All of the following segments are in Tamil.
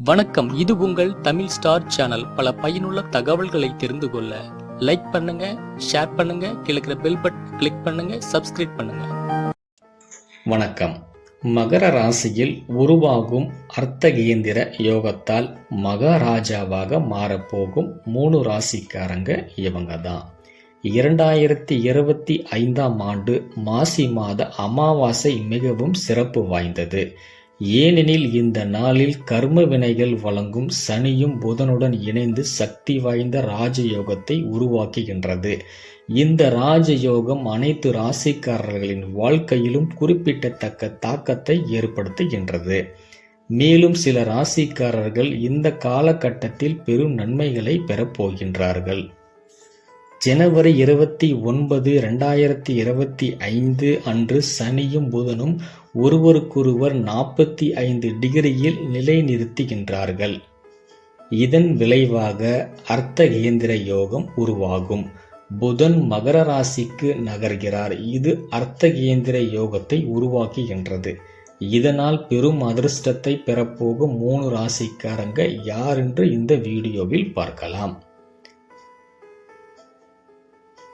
வணக்கம். இது உங்கள் தமிழ் ஸ்டார் சேனல். பல பயனுள்ள தகவல்களை தெரிந்து கொள்ள லைக் பண்ணுங்க ஷேர் பண்ணுங்க கிழக்கிற பெல் பட்டன் கிளிக் பண்ணுங்க சப்ஸ்கிரைப் பண்ணுங்க. வணக்கம். மகர ராசியில் உருவாகும் அர்த்தகேந்திர யோகத்தால் மகாராஜாவாக மாறப்போகும் மூணு ராசிக்காரங்க இவங்க தான் இரண்டாயிரத்தி இருபத்தி ஐந்தாம் ஆண்டு மாசி மாத அமாவாசை மிகவும் சிறப்பு வாய்ந்தது. ஏனெனில் இந்த நாளில் கர்ம வினைகள் வழங்கும் சனியும் புதனுடன் இணைந்து சக்தி வாய்ந்த ராஜயோகத்தை உருவாக்குகின்றது. இந்த ராஜயோகம் அனைத்து ராசிக்காரர்களின் வாழ்க்கையிலும் குறிப்பிடத்தக்க தாக்கத்தை ஏற்படுத்துகின்றது. மேலும் சில ராசிக்காரர்கள் இந்த காலகட்டத்தில் பெரும் நன்மைகளை பெறப்போகின்றார்கள் ஜனவரி இருபத்தி ஒன்பது ரெண்டாயிரத்தி இருபத்தி ஐந்து அன்று சனியும் புதனும் ஒருவருக்கொருவர் நாற்பத்தி ஐந்து டிகிரியில் நிலைநிறுத்துகின்றார்கள். இதன் விளைவாக அர்த்தகேந்திர யோகம் உருவாகும். புதன் மகர ராசிக்கு நகர்கிறார். இது அர்த்தகேந்திர யோகத்தை உருவாக்குகின்றது. இதனால் பெரும் அதிர்ஷ்டத்தை பெறப்போகும் மூணு ராசிக்காரங்க யார் என்று இந்த வீடியோவில் பார்க்கலாம்.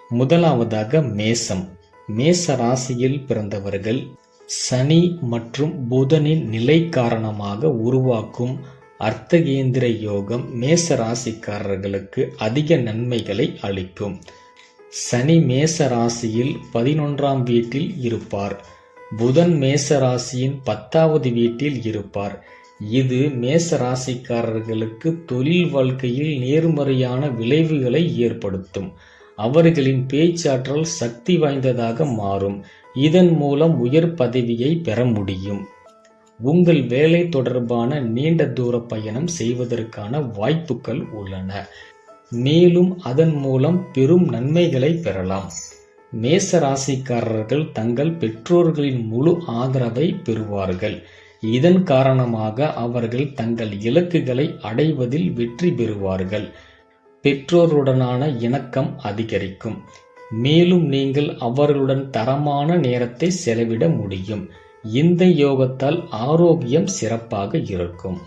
முதலாவதாக மேசம். மேச ராசியில் பிறந்தவர்கள் சனி மற்றும் புதனின் நிலை காரணமாக உருவாக்கும் அர்த்தகேந்திர யோகம் மேச ராசிக்காரர்களுக்கு அதிக நன்மைகளை அளிக்கும். சனி மேச ராசியில் பதினொன்றாம் வீட்டில் இருப்பார். புதன் மேச ராசியின் பத்தாவது வீட்டில் இருப்பார். இது மேச ராசிக்காரர்களுக்கு தொழில் வாழ்க்கையில் நேர்மறையான விளைவுகளை ஏற்படுத்தும். அவர்களின் பேச்சாற்றல் சக்தி வாய்ந்ததாக மாறும். இதன் மூலம் உயர் பதவியை பெற முடியும். உங்கள் வேலை தொடர்பான நீண்ட தூர பயணம் செய்வதற்கான வாய்ப்புகள் உள்ளன. மேலும் அதன் மூலம் பெரும் நன்மைகளை பெறலாம். மேச ராசிக்காரர்கள் தங்கள் பெற்றோர்களின் முழு ஆதரவை பெறுவார்கள். இதன் காரணமாக அவர்கள் தங்கள் இலக்குகளை அடைவதில் வெற்றி பெறுவார்கள். பெற்றோருடனான இணக்கம் அதிகரிக்கும். மேலும் நீங்கள் அவர்களுடன் தரமான நேரத்தை செலவிட முடியும். இந்த யோகத்தால் ஆரோக்கியம் சிறப்பாக இருக்கும்.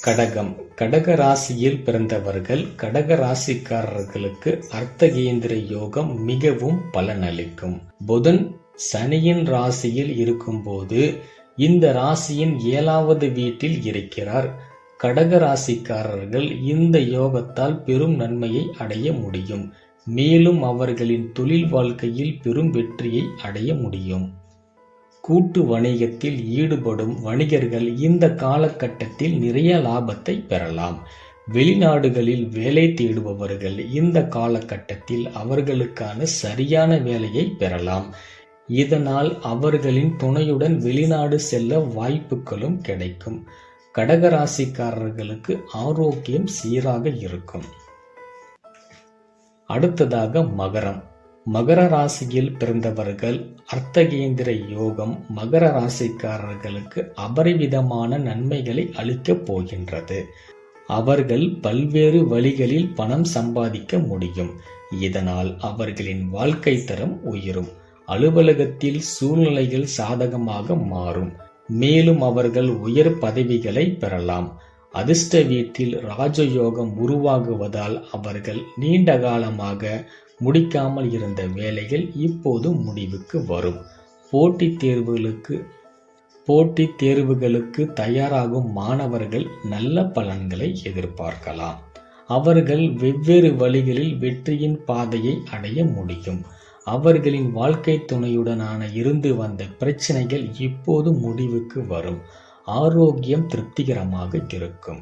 கடகம். கடக ராசியில் பிறந்தவர்கள் கடக ராசிக்காரர்களுக்கு அர்த்தகேந்திர யோகம் மிகவும் பலனளிக்கும். புதன் சனியின் ராசியில் இருக்கும்போது இந்த ராசியின் ஏழாவது வீட்டில் இருக்கிறார். கடக ராசிக்காரர்கள் இந்த யோகத்தால் பெரும் நன்மையை அடைய முடியும். மேலும் அவர்களின் தொழில் வாழ்க்கையில் பெரும் வெற்றியை அடைய முடியும். கூட்டு வணிகத்தில் ஈடுபடும் வணிகர்கள் இந்த காலகட்டத்தில் நிறைய லாபத்தை பெறலாம். வெளிநாடுகளில் வேலை தேடுபவர்கள் இந்த காலகட்டத்தில் அவர்களுக்கான சரியான வேலையை பெறலாம். இதனால் அவர்களின் துணையுடன் வெளிநாடு செல்ல வாய்ப்புகளும் கிடைக்கும். கடகராசிக்காரர்களுக்கு ஆரோக்கியம் சீராக இருக்கும். அடுத்ததாக மகரம். மகர ராசியில் பிறந்தவர்கள் அர்த்தகேந்திர யோகம் மகர ராசிக்காரர்களுக்கு அபரிவிதமான நன்மைகளை அளிக்கப் போகின்றது. அவர்கள் பல்வேறு வழிகளில் பணம் சம்பாதிக்க முடியும். இதனால் அவர்களின் வாழ்க்கை தரம் உயரும். அலுவலகத்தில் சூழ்நிலைகள் சாதகமாக மாறும். மேலும் அவர்கள் உயர் பதவிகளை பெறலாம். அதிர்ஷ்ட வீட்டில் ராஜயோகம் உருவாகுவதால் அவர்கள் நீண்ட காலமாக முடிக்காமல் இருந்த வேலைகள் இப்போது முடிவுக்கு வரும். போட்டித் தேர்வுகளுக்கு போட்டித் தேர்வுகளுக்கு தயாராகும் மாணவர்கள் நல்ல பலன்களை எதிர்பார்க்கலாம். அவர்கள் வெவ்வேறு வழிகளில் வெற்றியின் பாதையை அடைய முடியும். அவர்களின் வாழ்க்கை துணையுடனான இருந்து வந்த பிரச்சனைகள் இப்போது முடிவுக்கு வரும். ஆரோக்கியம் திருப்திகரமாக இருக்கும்.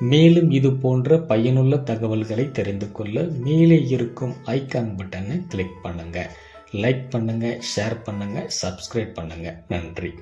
மேலும் இது போன்ற பயனுள்ள தகவல்களை தெரிந்து கொள்ள மேலே இருக்கும் ஐக்கான் பட்டனை கிளிக் பண்ணுங்கள் லைக் பண்ணுங்கள் ஷேர் பண்ணுங்கள் சப்ஸ்கிரைப் பண்ணுங்கள் நன்றி.